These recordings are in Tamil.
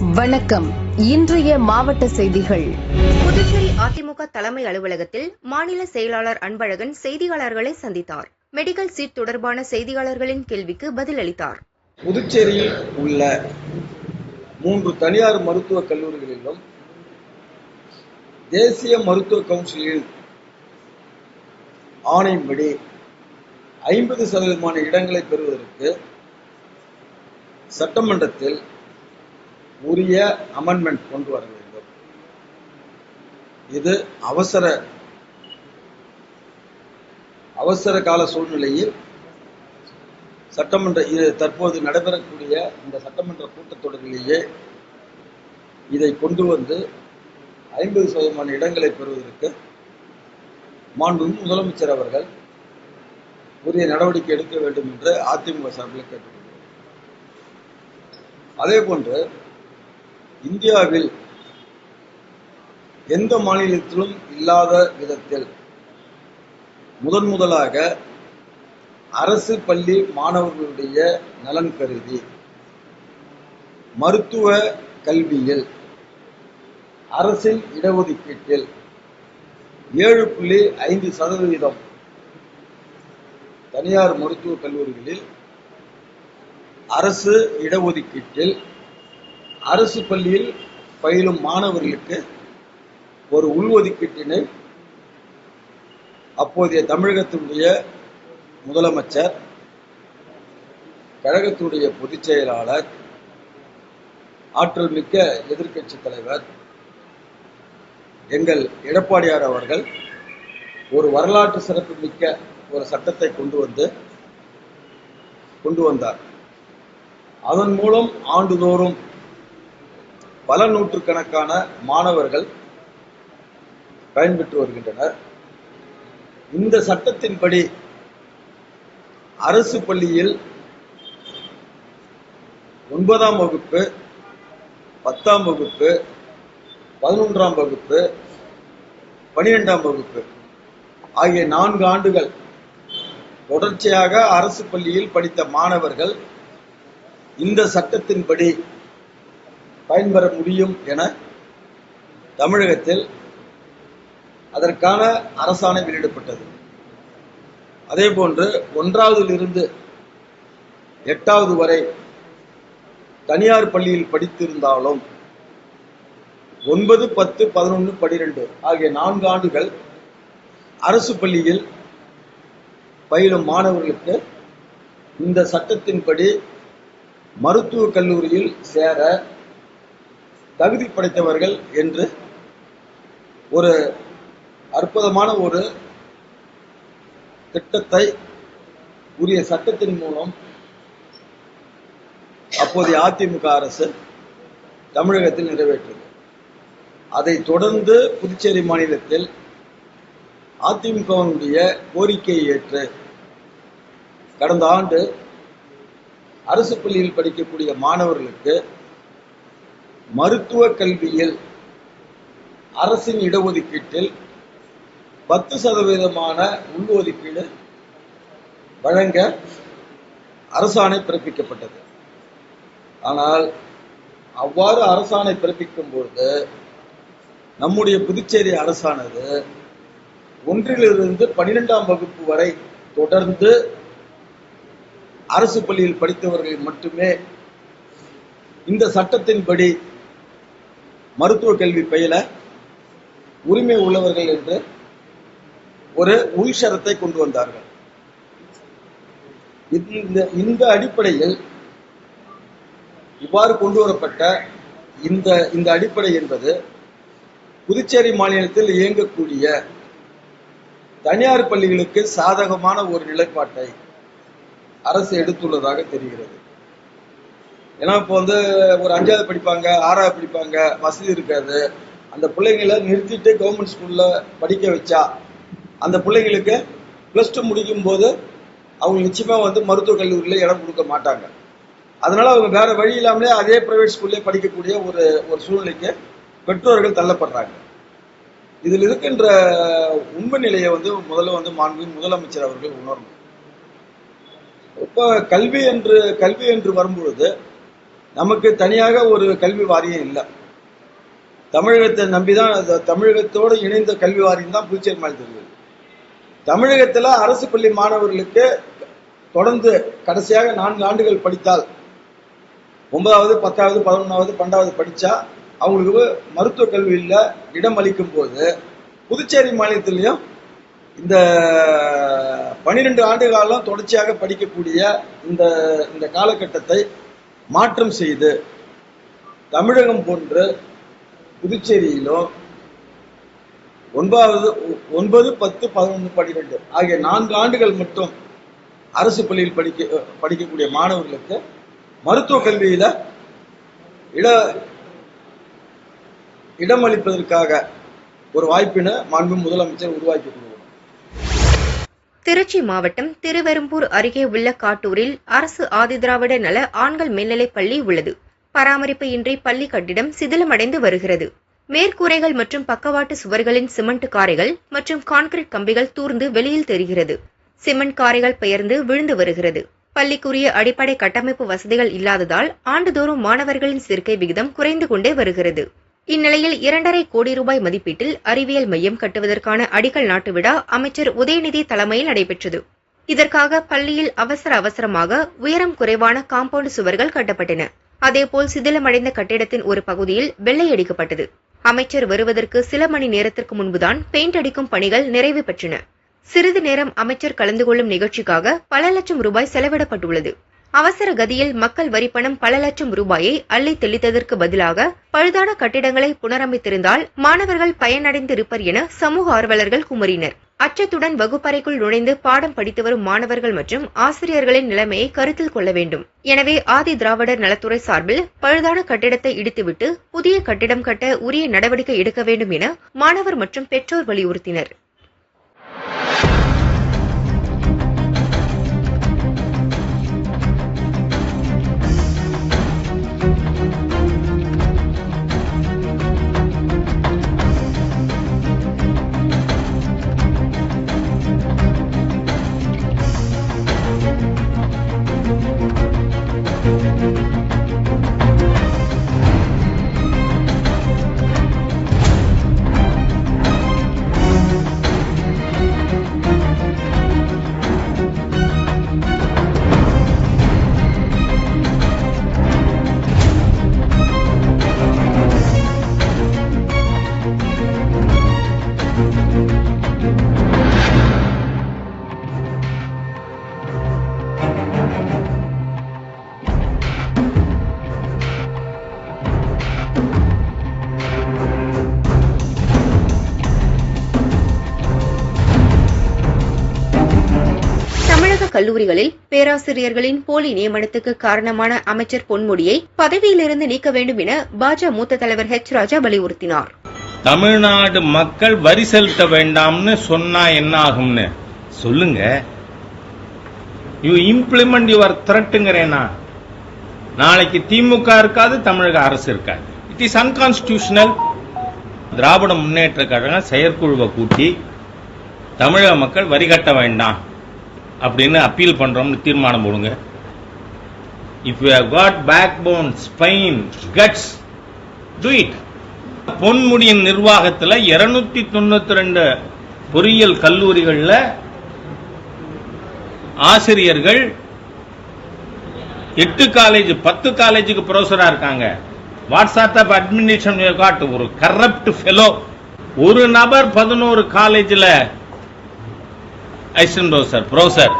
வணக்கம். இன்றைய மாவட்ட செய்திகள். புதுச்சேரி அதிமுக தலைமை அலுவலகத்தில் மாநில செயலாளர் அன்பழகன் செய்தியாளர்களை சந்தித்தார். மெடிக்கல் சீட் தொடர்பான செய்தியாளர்களின் கேள்விக்கு பதிலளித்தார். புதுச்சேரியில் உள்ள மூன்று தனியார் மருத்துவக் கல்லூரிகளிலும் தேசிய மருத்துவ கவுன்சிலின் ஆணையின்படி ஐம்பது சதவீதமான இடங்களை பெறுவதற்கு சட்டமன்றத்தில் உரிய அமெண்ட்மெண்ட் கொண்டு வர வேண்டும். இது அவசர அவசர கால சூழ்நிலையில் சட்டமன்ற தற்போது நடைபெறக்கூடிய இந்த சட்டமன்ற கூட்டத்தொடரிலேயே இதை கொண்டு வந்து ஐம்பது சதவீதமான இடங்களை பெறுவதற்கு மாண்புமிகு முதலமைச்சர் அவர்கள் உரிய நடவடிக்கை எடுக்க வேண்டும் என்று அதிமுக சார்பில் கேட்டுக்கொள்கிறோம். அதே போன்று இந்தியாவில் எந்த மாநிலத்திலும் இல்லாத விதத்தில் முதன் முதலாக அரசு பள்ளி மாணவர்களுடைய நலன் கருதி மருத்துவ கல்வியில் அரசின் இடஒதுக்கீட்டில் ஏழு புள்ளி ஐந்து சதவீதம் தனியார் மருத்துவக் கல்லூரிகளில் அரசு இடஒதுக்கீட்டில் அரசு பள்ளியில் பயிலும் மாணவர்களுக்கு ஒரு உள்ஒதுக்கீட்டினை அப்போதைய தமிழகத்தினுடைய முதலமைச்சர் கழகத்தினுடைய பொதுச் செயலாளர் ஆற்றல் மிக்க எதிர்க்கட்சி தலைவர் எங்கள் எடப்பாடியார் அவர்கள் ஒரு வரலாற்று சிறப்பு மிக்க ஒரு சட்டத்தை கொண்டு வந்து கொண்டு வந்தார். அதன் மூலம் ஆண்டுதோறும் பல நூற்றுக்கணக்கான மாணவர்கள் பயன்பெற்று வருகின்றனர். இந்த சட்டத்தின்படி அரசு பள்ளியில் ஒன்பதாம் வகுப்பு பத்தாம் வகுப்பு பதினொன்றாம் வகுப்பு பனிரெண்டாம் வகுப்பு ஆகிய நான்கு ஆண்டுகள் தொடர்ச்சியாக அரசு பள்ளியில் படித்த மாணவர்கள் இந்த சட்டத்தின்படி பயன்பெற முடியும் என தமிழகத்தில் அதற்கான அரசாணை வெளியிடப்பட்டது. அதே போன்று ஒன்றாவதிலிருந்து எட்டாவது வரை தனியார் பள்ளியில் படித்திருந்தாலும் ஒன்பது பத்து பதினொன்று பனிரெண்டு ஆகிய நான்கு ஆண்டுகள் அரசு பள்ளியில் பயிலும் மாணவர்களுக்கு இந்த சட்டத்தின்படி மருத்துவக் கல்லூரியில் சேர தகுதி படைத்தவர்கள் என்று ஒரு அற்புதமான ஒரு திட்டத்தை உரிய சட்டத்தின் மூலம் அப்போதைய அதிமுக அரசு தமிழகத்தில் நிறைவேற்றியது. அதை தொடர்ந்து புதுச்சேரி மாநிலத்தில் அதிமுகவினுடைய கோரிக்கையை ஏற்று கடந்த ஆண்டு அரசு பள்ளியில் படிக்கக்கூடிய மாணவர்களுக்கு மருத்துவ கல்வியில் அரசின் இடஒதுக்கீட்டில் பத்து சதவீதமான உள்ஒதுக்கீடு வழங்க அரசாணை பிறப்பிக்கப்பட்டது. ஆனால் அவ்வாறு அரசாணை பிறப்பிக்கும் பொழுது நம்முடைய புதுச்சேரி அரசானது ஒன்றிலிருந்து பனிரெண்டாம் வகுப்பு வரை தொடர்ந்து அரசு பள்ளியில் படித்தவர்கள் மட்டுமே இந்த சட்டத்தின்படி மருத்துவ கல்வி பயில உரிமை உள்ளவர்கள் என்று ஒரு உள்ஷரத்தை கொண்டு வந்தார்கள். இந்த இந்த அடிப்படையில் இவ்வாறு கொண்டு வரப்பட்ட இந்த இந்த அடிப்படை என்பது புதுச்சேரி மாநிலத்தில் இயங்கக்கூடிய தனியார் பள்ளிகளுக்கு சாதகமான ஒரு நிலைப்பாட்டை அரசு எடுத்துள்ளதாக தெரிகிறது. ஏன்னா இப்போ வந்து ஒரு அஞ்சாவது படிப்பாங்க ஆறாவது படிப்பாங்க வசதி இருக்காது. அந்த பிள்ளைங்களை நிறுத்திட்டு கவர்மெண்ட் ஸ்கூல்ல படிக்க வச்சா அந்த பிள்ளைங்களுக்கு பிளஸ் டூ முடிக்கும் போது அவங்க நிச்சயமாக வந்து மருத்துவக் கல்லூரியில் இடம் கொடுக்க மாட்டாங்க. அதனால அவங்க வேற வழி இல்லாமலே அதே பிரைவேட் ஸ்கூல்லே படிக்கக்கூடிய ஒரு ஒரு சூழ்நிலைக்கு பெற்றோர்கள் தள்ளப்படுறாங்க. இதில் இருக்கின்ற உண்மை நிலையை வந்து முதல்ல வந்து மாண்பு முதலமைச்சர் அவர்கள் உணரணும். இப்போ கல்வி என்று கல்வி என்று வரும்பொழுது நமக்கு தனியாக ஒரு கல்வி வாரியம் இல்லை. தமிழகத்தை நம்பிதான் அது- தமிழகத்தோடு இணைந்த கல்வி வாரியம் தான் புதுச்சேரி மாநிலத்தில் தமிழகத்தில் அரசு பள்ளி மாணவர்களுக்கு தொடர்ந்து கடைசியாக நான்கு ஆண்டுகள் படித்தால் ஒன்பதாவது பத்தாவது பதினொன்றாவது பன்னெண்டாவது படிச்சா அவங்களுக்கு மருத்துவ கல்வியில் இடம் அளிக்கும் போது புதுச்சேரி மாநிலத்திலையும் இந்த பனிரெண்டு ஆண்டு காலம் தொடர்ச்சியாக படிக்கக்கூடிய இந்த இந்த காலகட்டத்தை மாற்றம் செய்து தமிழகம் போன்று புதுச்சேரியிலும் ஒன்பதாவது ஒன்பது பத்து பதினொன்று பன்னிரெண்டு ஆகிய நான்கு ஆண்டுகள் மட்டும் அரசு பள்ளியில் படிக்க படிக்கக்கூடிய மாணவர்களுக்கு மருத்துவ கல்வியில இட இடமளிப்பதற்காக ஒரு வாய்ப்பினை மாண்பு முதலமைச்சர் உருவாக்கி திருச்சி மாவட்டம் திருவெரும்பூர் அருகே உள்ள காட்டூரில் அரசு ஆதிதிராவிட நல ஆண்கள் மேல்நிலைப் பள்ளி உள்ளது. பராமரிப்பு இன்றி பள்ளி கட்டிடம் சிதிலமடைந்து வருகிறது. மேற்கூரைகள் மற்றும் பக்கவாட்டு சுவர்களின் சிமெண்ட் காரைகள் மற்றும் கான்கிரீட் கம்பிகள் தூர்ந்து வெளியில் தெரிகிறது. சிமெண்ட் காரைகள் பெயர்ந்து விழுந்து வருகிறது. பள்ளிக்குரிய அடிப்படை கட்டமைப்பு வசதிகள் இல்லாததால் ஆண்டுதோறும் மாணவர்களின் சேர்க்கை விகிதம் குறைந்து கொண்டே வருகிறது. இந்நிலையில் இரண்டரை கோடி ரூபாய் மதிப்பீட்டில் அறிவியல் மையம் கட்டுவதற்கான அடிக்கல் நாட்டு விழா அமைச்சர் உதயநிதி தலைமையில் நடைபெற்றது. இதற்காக பள்ளியில் அவசர அவசரமாக உயரம் குறைவான காம்பவுண்ட் சுவர்கள் கட்டப்பட்டன. அதேபோல் சிதிலமடைந்த கட்டிடத்தின் ஒரு பகுதியில் வெள்ளை அடிக்கப்பட்டது. அமைச்சர் வருவதற்கு சில மணி நேரத்திற்கு முன்புதான் பெயிண்ட் அடிக்கும் பணிகள் நிறைவு பெற்றன. சிறிது நேரம் அமைச்சர் கலந்து கொள்ளும் நிகழ்ச்சிக்காக பல லட்சம் ரூபாய் செலவிடப்பட்டுள்ளது. அவசர கதியில் மக்கள் வரிப்பணம் பல லட்சம் ரூபாயை அள்ளி தெளித்ததற்கு பதிலாக பழுதான கட்டிடங்களை புனரமைத்திருந்தால் மாணவர்கள் பயனடைந்திருப்பர் என சமூக ஆர்வலர்கள் குமரினர். அச்சத்துடன் வகுப்பறைக்குள் நுழைந்து பாடம் படித்து வரும் மாணவர்கள் மற்றும் ஆசிரியர்களின் நிலைமையை கருத்தில் கொள்ள வேண்டும். எனவே ஆதி திராவிடர் நலத்துறை சார்பில் பழுதான கட்டிடத்தை இடித்துவிட்டு புதிய கட்டிடம் கட்ட உரிய நடவடிக்கை எடுக்க வேண்டும் என மாணவர் மற்றும் பெற்றோர் வலியுறுத்தினர். கல்லூரிகளில் பேராசிரியர்களின் போலி நியமனத்துக்கு காரணமான அமைச்சர் பொன்முடியை பதவியிலிருந்து நீக்க வேண்டும் என பாஜ மூத்த தலைவர் ஹெச் ராஜா வலியுறுத்தினார். தமிழ்நாடு மக்கள் வரி செலுத்த வேண்டாம்னு சொன்னா என்ன ஆகும்னு சொல்லுங்க யூ இம்ப்ளிமெண்ட் யுவர் த்ரெட்டுங்கிறேனா நாளைக்கு திமுக இருக்காது தமிழக அரசு இருக்காது. It is unconstitutional Dravida Munnetra Kazhagam செயற்குழுவை கூட்டி தமிழக மக்கள் வரி கட்ட வேண்டாம். அப்படின்னு அப்பீல் பண்றோம்னு தீர்மானம் போடுங்க. If you got back bone spine guts to it பொன்முடியின் நிர்வாகத்தில் இருநூத்தி தொண்ணூத்தி ரெண்டு பொறியியல் கல்லூரிகளில் ஆசிரியர்கள் எட்டு காலேஜ் பத்து காலேஜுக்கு ப்ரொஃபஸராக இருக்காங்க. What's up of administration got ஒரு கரப்ட் ஃபெலோ ஒரு நபர் பதினோரு காலேஜில் அசிஸ்டன்ட் ப்ரொஃபசர் ப்ரொஃபசர்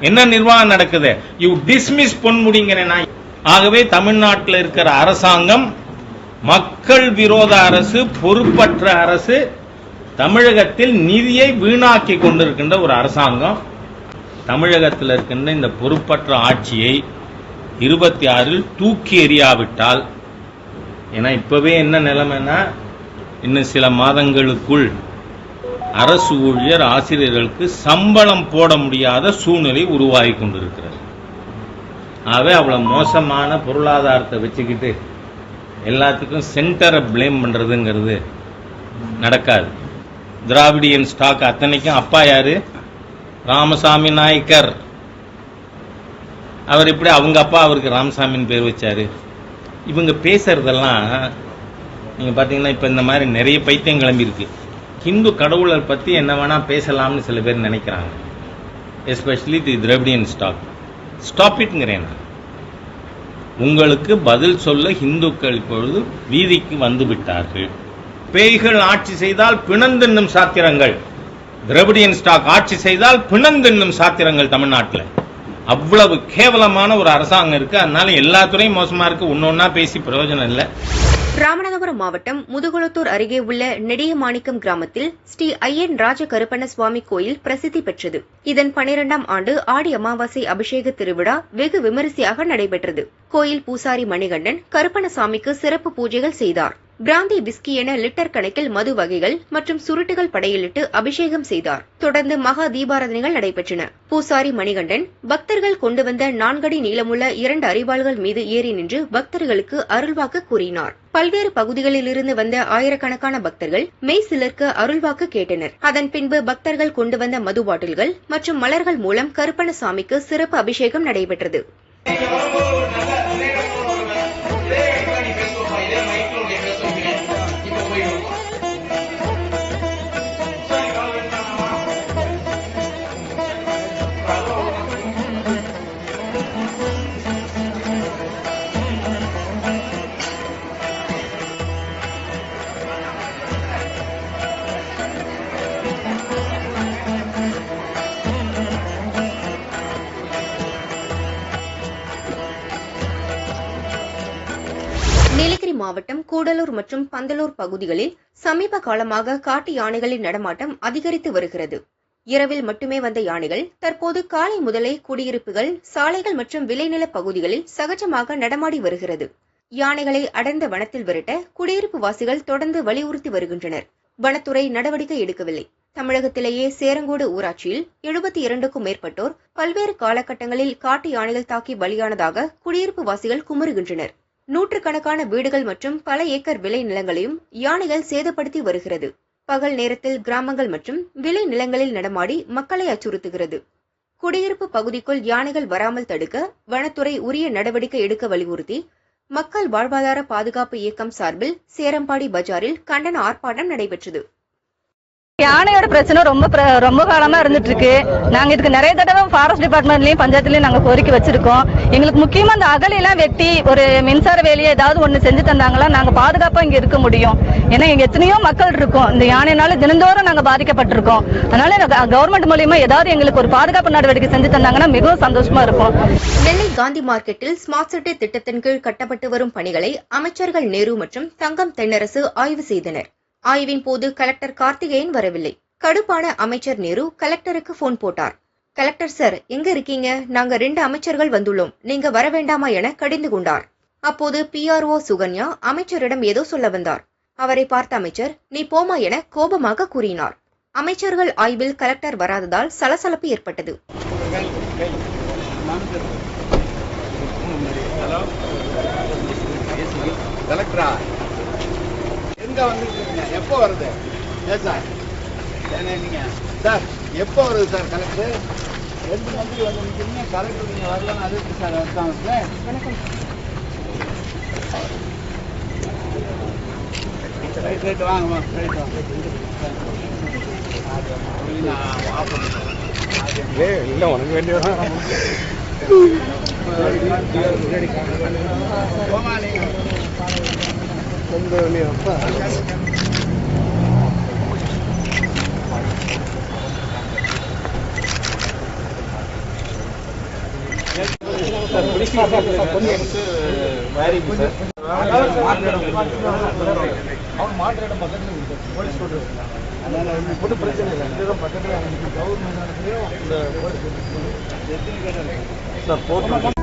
என்ன நிர்வாகம் நடக்குது? யூ டிஸ்மிஸ் பொன்முடிங்கிறேன் ஆகவே தமிழ்நாட்டில் இருக்கிற அரசாங்கம் மக்கள் விரோத அரசு பொறுப்பற்ற அரசு தமிழகத்தில் நிதியை வீணாக்கி கொண்டிருக்கின்ற ஒரு அரசாங்கம். தமிழகத்தில் இருக்கின்ற இந்த பொறுப்பற்ற ஆட்சியை இருபத்தி ஆறில் தூக்கி எறியாவிட்டால் ஏன்னா இப்பவே என்ன நிலைமைன்னா இன்னும் சில மாதங்களுக்குள் அரசு ஊழியர் ஆசிரியர்களுக்கு சம்பளம் போட முடியாத சூழ்நிலை உருவாகி கொண்டிருக்கிறது. ஆகவே அவ்வளோ மோசமான பொருளாதாரத்தை வச்சுக்கிட்டு எல்லாத்துக்கும் சென்டரை ப்ளேம் பண்ணுறதுங்கிறது நடக்காது. திராவிடியன் ஸ்டாக் அத்தனைக்கும் அப்பா யார்? ராமசாமி நாயக்கர். அவர் இப்படி அவங்க அப்பா அவருக்கு ராமசாமின்னு பேர் வச்சார். இவங்க பேசுகிறதெல்லாம் நீங்கள் பார்த்தீங்கன்னா இப்போ இந்த மாதிரி நிறைய பைத்தியம் கிளம்பியிருக்கு. ஹிந்து கடவுளை பற்றி என்ன வேணால் பேசலாம்னு சில பேர் நினைக்கிறாங்க. Especially the Dravidian stock stop இட்ங்கிறேன் நான். உங்களுக்கு பதில் சொல்ல இந்துக்கள் இப்பொழுது வீதிக்கு வந்து விட்டார்கள். பேய்கள் ஆட்சி செய்தால் பிணந்தென்னும் சாத்திரங்கள். திரவிடியன் ஸ்டாக் ஆட்சி செய்தால் பிணந்தென்னும் சாத்திரங்கள் தமிழ்நாட்டில். அவ்வளவு கேவலமான ஒரு அரசாங்கம் இருக்கு. அதனால எல்லா துறையும் மோசமா இருக்கு. ஒன்னொன்னா பேசி பிரயோஜனம் இல்லை. ராமநாதபுரம் மாவட்டம் முதுகுளத்தூர் அருகே உள்ள நெடியமாணிக்கம் கிராமத்தில் ஸ்ரீ ஐயன் ராஜ கருப்பண்ண சுவாமி கோயில் பிரசித்தி பெற்றது. இதன் பனிரெண்டாம் ஆண்டு ஆடி அமாவாசை அபிஷேக திருவிழா வெகு விமரிசையாக நடைபெற்றது. கோயில் பூசாரி மணிகண்டன் கருப்பணசாமிக்கு சிறப்பு பூஜைகள் செய்தார். பிராந்தி விஸ்கி என லிட்டர் கணக்கில் மது வகைகள் மற்றும் சுருட்டுகள் படையிலிட்டு அபிஷேகம் செய்தார். தொடர்ந்து மகா தீபாராதனைகள் நடைபெற்றன. பூசாரி மணிகண்டன் பக்தர்கள் கொண்டு வந்த நான்கடி நீளமுள்ள இரண்டு அரிவாள்கள் மீது ஏறி நின்று பக்தர்களுக்கு அருள்வாக்கு கூறினார். பல்வேறு பகுதிகளிலிருந்து வந்த ஆயிரக்கணக்கான பக்தர்கள் மெய் சிலருக்கு அருள்வாக்கு கேட்டனர். அதன் பின்பு பக்தர்கள் கொண்டு வந்த மது பாட்டில்கள் மற்றும் மலர்கள் மூலம் கருப்பணசாமிக்கு சிறப்பு அபிஷேகம் நடைபெற்றது. கூடலூர் மற்றும் பந்தலூர் பகுதிகளில் சமீப காலமாக காட்டு யானைகளின் நடமாட்டம் அதிகரித்து வருகிறது. இரவில் மட்டுமே வந்த யானைகள் தற்போது காலை முதலே குடியிருப்புகள் சாலைகள் மற்றும் விளைநில பகுதிகளில் சகஜமாக நடமாடி வருகிறது. யானைகளை அடர்ந்த வனத்தில் விரட்ட குடியிருப்பு வாசிகள் தொடர்ந்து வலியுறுத்தி வருகின்றனர். வனத்துறை நடவடிக்கை எடுக்கவில்லை. தமிழகத்திலேயே சேரங்கோடு ஊராட்சியில் எழுபத்தி இரண்டுக்கும் மேற்பட்டோர் பல்வேறு காலகட்டங்களில் காட்டு யானைகள் தாக்கி பலியானதாக குடியிருப்பு வாசிகள் குமுறுகின்றனர். நூற்றுக்கணக்கான வீடுகள் மற்றும் பல ஏக்கர் விளை நிலங்களையும் யானைகள் சேதப்படுத்தி வருகிறது. பகல் நேரத்தில் கிராமங்கள் மற்றும் விளை நிலங்களில் நடமாடி மக்களை அச்சுறுத்துகிறது. குடியிருப்பு பகுதிக்குள் யானைகள் வராமல் தடுக்க வனத்துறை உரிய நடவடிக்கை எடுக்க வலியுறுத்தி மக்கள் வாழ்வாதார பாதுகாப்பு இயக்கம் சார்பில் சேரம்பாடி பஜாரில் கண்டன ஆர்ப்பாட்டம் நடைபெற்றது. யானையோட பிரச்சனை ரொம்ப ரொம்ப காலமா இருந்துட்டு இருக்கு நாங்க இதுக்கு நிறைய தடவை ஃபாரஸ்ட் டிபார்ட்மெண்ட்லயும் பஞ்சாயத்துலயும் நாங்க கோரிக்கை வச்சிருக்கோம். எங்களுக்கு முக்கியமா அந்த அகலையெல்லாம் வெட்டி ஒரு மின்சார வேலையை ஏதாவது ஒண்ணு செஞ்சு தந்தாங்களா நாங்க பாதுகாப்பா இங்க இருக்க முடியும். ஏன்னா எங்க எத்தனையோ மக்கள் இருக்கோம். இந்த யானைனால தினந்தோறும் நாங்க பாதிக்கப்பட்டிருக்கோம். அதனால கவர்மெண்ட் மூலியமா ஏதாவது எங்களுக்கு ஒரு பாதுகாப்பு நடவடிக்கை செஞ்சு தந்தாங்கன்னா மிகவும் சந்தோஷமா இருக்கும் நெல்லை காந்தி மார்க்கெட்டில் ஸ்மார்ட் சிட்டி திட்டத்தின் கீழ் கட்டப்பட்டு வரும் பணிகளை அமைச்சர்கள் நேரு மற்றும் தங்கம் தென்னரசு ஆய்வு செய்தனர். ஆய்வின் போது கலெக்டர் கார்த்திகேயன் வரவில்லை. கடுப்பான அமைச்சர் நேரு கலெக்டருக்கு போன் போட்டார். கலெக்டர் சார் எங்க இருக்கீங்க? நாங்க ரெண்டு அமைச்சர்கள் வந்துள்ளோம். நீங்க வர வேண்டாமா என கடிந்து கொண்டார். அப்போது பிஆர்ஓ சுகன்யா அமைச்சரிடம் ஏதோ சொல்ல வந்தார். அவரை பார்த்த அமைச்சர் நீ போமா என கோபமாக கூறினார். அமைச்சர்கள் ஆய்வில் கலெக்டர் வராததால் சலசலப்பு ஏற்பட்டது. கலெக்டரா? எங்க வந்துருக்கீங்க எப்போ வருது? ஏன் சார் ஏன்னா நீங்க? சார் எப்போ வருது சார் கலெக்டர் ரெண்டு மந்திரி வந்து நிற்கிறீங்க கலெக்டர் நீங்க வரலன்னு அது எப்படி சார் அர்த்தம் ரைட் ரைட் வாங்க வாங்க ரைட் வாங்க. இல்லை உனக்கு வேண்டியதான் எந்த வழியாப்பா அவன் மாற்ற இடம் பக்கத்துல போலீஸ் சொல்றது போட்டு பிரச்சனை சார் போட்டு